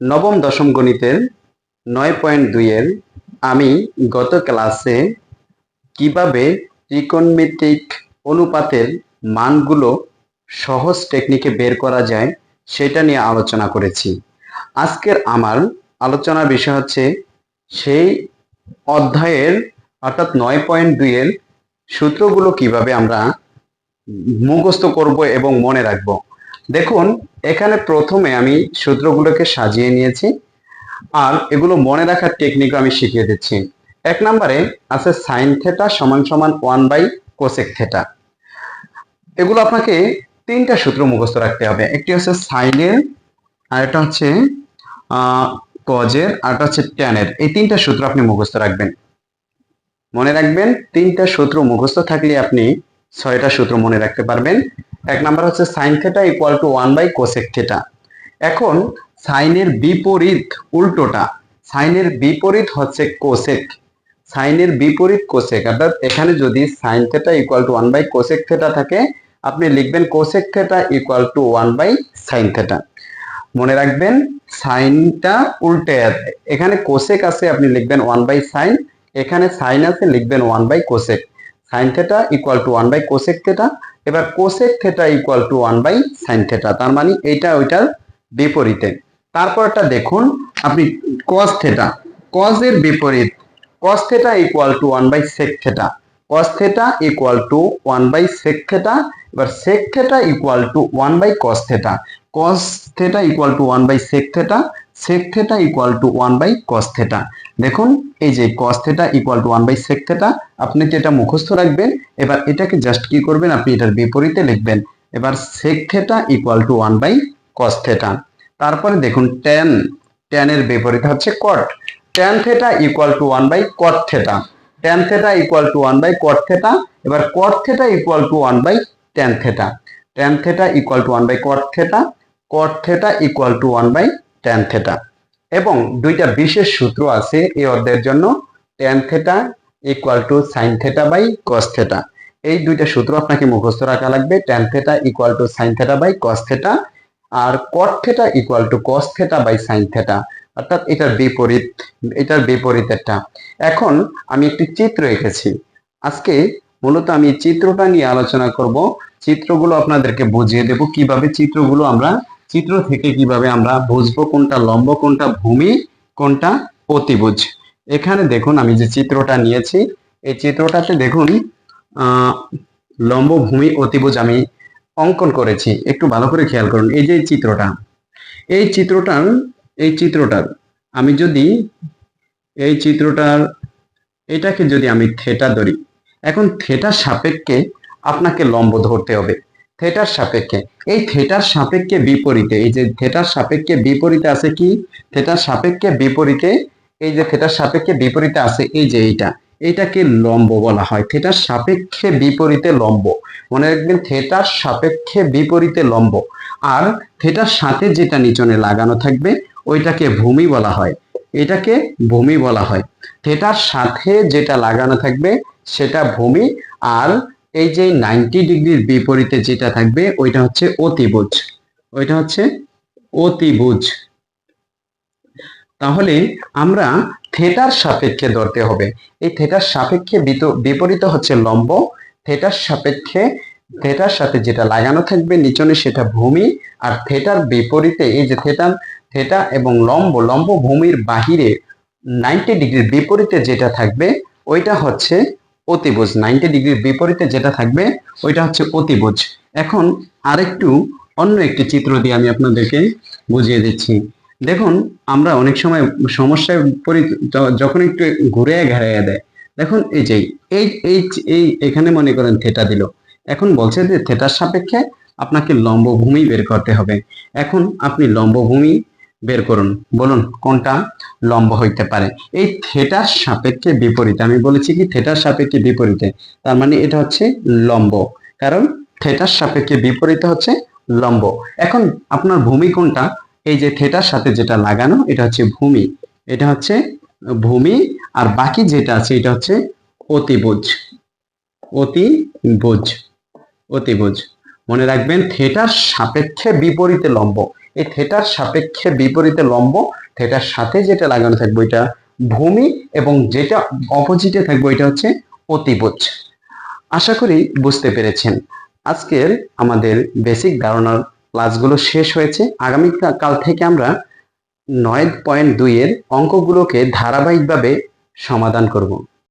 নবম দশম গণিতের নয় পয়েন্ট দুইয়ের আমি গত ক্লাসে কীভাবে ত্রিকোণমিতিক অনুপাতের মানগুলো সহজ টেকনিকে বের করা যায় সেটা নিয়ে আলোচনা করেছি। আজকের আমার আলোচনার বিষয় হচ্ছে সেই অধ্যায়ের অর্থাৎ নয় পয়েন্ট দুইয়ের সূত্রগুলো কীভাবে আমরা মুখস্থ করব এবং মনে রাখব। দেখুন, এখানে প্রথমে আমি সূত্রগুলোকে সাজিয়ে নিয়েছি, আর এগুলো মনে রাখার টেকনিক আমি শিখিয়ে দিচ্ছি। এক নম্বরে আছে সাইন থেটা সমান সমান ওয়ান বাই কোসেক থেটা এগুলো আপনাকে তিনটা সূত্র মুখস্থ রাখতে হবে। একটি হচ্ছে সাইনের আর একটা হচ্ছে কজের আর একটা হচ্ছে ট্যানের এই তিনটা সূত্র আপনি মুখস্থ রাখবেন। মনে রাখবেন, তিনটা সূত্র মুখস্থ থাকলে আপনি ছয়টা সূত্র মনে রাখতে পারবেন। এক নাম্বার হচ্ছে sine theta equal to one by cosec theta এখন সাইনের বিপরীত উল্টোটা সাইনের বিপরীত হচ্ছে কোসেক সাইনের বিপরীত কোসেক অর্থাৎ এখানে যদি sine theta equal to one by cosec theta থাকে, আপনি লিখবেন cosec theta equal to one by sine theta মনে রাখবেন সাইনটা উল্টে আছে। এখানে কোসেক আছে, আপনি লিখবেন ওয়ান বাই সাইন এখানে সাইন আছে, লিখবেন one by cosec sine theta equal to one by cosec theta এবার cosec theta equal to one by sine theta তার মানে এইটা ওইটার বিপরীতে। তারপরটা দেখুন, আপনি কস থেটা কজের বিপরীত cos theta equal to one by sec theta cos theta equal to one by sec theta এবার sec theta equal to one by cos theta cos theta equal to one by sec theta sec theta equal to one by cos theta দেখুন, এই যে cos theta equal to one by sec theta আপনি তো এটা মুখস্থ রাখবেন, এবার এটাকে জাস্ট কি করবেন, আপনি এটার বিপরীতে লিখবেন। এবার sec theta equal to one by cos theta তারপরে দেখুন ট্যান ট্যানের বিপরীত হচ্ছে cot tan theta equal to one by cot theta tan theta equal to one by cot theta এবার cot theta equal to one by tan theta tan theta equal to one by cot theta cot theta equal to one by tan theta এবং দুইটা বিশেষ সূত্র আছে এই অধ্যায়ের জন্য tan theta equal to sine theta by cos theta এই দুইটা সূত্র আপনাকে মুখস্থ রাখা লাগবে tan theta equal to sine theta by cos theta R cot theta equal to cos theta by sine theta অর্থাৎ এটার বিপরীত, এটার বিপরীতেরটা। এখন আমি একটি চিত্র এঁকেছি। আজকে মূলত আমি চিত্রটা নিয়ে আলোচনা করব। চিত্রগুলো আপনাদেরকে বুঝিয়ে দেব কীভাবে চিত্রগুলো আমরা চিত্র থেকে কীভাবে আমরা বুঝব কোনটা লম্ব, কোনটা ভূমি, কোনটা অতিভুজ? এখানে দেখুন আমি যে চিত্রটা নিয়েছি, এই চিত্রটাতে দেখুন লম্ব, ভূমি, অতিভুজ আমি অঙ্কন করেছি। একটু ভালো করে খেয়াল করুন, এই যে চিত্রটা, এই চিত্রটার এই চিত্রটার, আমি যদি এই চিত্রটার, এটাকে যদি আমি থেটা ধরি, এখন থেটার সাপেক্ষে আপনাকে লম্ব ধরতে হবে। থেটার সাপেক্ষে। এই থেটার সাপেক্ষে বিপরীতে, এই যে থেটার সাপেক্ষে বিপরীতে আছে কি? থেটার সাপেক্ষে বিপরীতে, এই যে থেটার সাপেক্ষে বিপরীতে আছে, এই যে এইটা এটাকে লম্ব বলা হয়। থেটার সাপেক্ষে বিপরীতে লম্ব। মনে রাখবেন, থেটার সাপেক্ষে বিপরীতে লম্ব। আর থেটার সাথে যেটা নিচনে লাগানো থাকবে, ওইটাকে ভূমি বলা হয়। এটাকে ভূমি বলা হয়। থেটার সাথে যেটা লাগানো থাকবে, সেটা ভূমি। আর এই যে নাইনটি ডিগ্রির বিপরীতে যেটা থাকবে, ওইটা হচ্ছে অতিভুজ। ওইটা হচ্ছে অতিভুজ। তাহলে আমরা থেটার সাপেক্ষে ধরতে হবে। এই থেটার সাপেক্ষে বিপরীত হচ্ছে লম্ব। থেটার সাপেক্ষে, থেটার সাথে যেটা লাগানো থাকবে নিচনে সেটা ভূমি। আর থেটার বিপরীতে এই যে থেটা থেটা এবং লম্ব লম্ব ভূমির বাহিরে নাইনটি ডিগ্রির বিপরীতে যেটা থাকবে, ওইটা হচ্ছে অতিভুজ নাইনটি ডিগ্রির বিপরীতে যেটা থাকবে, ওইটা হচ্ছে অতিভুজ। এখন আরেকটু অন্য একটি চিত্র দিয়ে আমি আপনাদেরকে বুঝিয়ে দিচ্ছি। দেখুন, আমরা অনেক সময় সমস্যায় পড়ি যখন একটু ঘুরে ঘেরাইয়া দেয়। দেখুন, এই যে, এই এই এই, এখানে মনে করেন থেটা দিল। এখন বলছে যে, থেটার সাপেক্ষে আপনাকে লম্বভূমি বের করতে হবে। এখন আপনি লম্বভূমি বের করুন। বলুন, কোনটা লম্ব হইতে পারে? এই থেটার সাপেক্ষে বিপরীতে। আমি বলেছি কি, থেটার সাপেক্ষে বিপরীতে। তার মানে এটা হচ্ছে লম্ব। কারণ থেটার সাপেক্ষে বিপরীতে হচ্ছে লম্ব। এখন আপনার ভূমি কোনটা? এই যে থেটার সাথে যেটা লাগানো, এটা হচ্ছে ভূমি। এটা হচ্ছে ভূমি, আর বাকি যেটা আছে, এটা হচ্ছে অতিভুজ। অতিভুজ। অতিভুজ। মনে রাখবেন, থেটার সাপেক্ষে বিপরীতে লম্ব। এই থেটার সাপেক্ষে বিপরীতে লম্ব, থেটার সাথে যেটা লাগানো থাকবে ওইটা ভূমি এবং যেটা অপোজিটে থাকবে ওইটা হচ্ছে অতিভুজ। আশা করি বুঝতে পেরেছেন। আজকের আমাদের বেসিক ধারণার ক্লাসগুলো শেষ হয়েছে। আগামী কাল থেকে আমরা নয় পয়েন্ট দুইয়ের অঙ্কগুলোকে ধারাবাহিকভাবে সমাধান করব।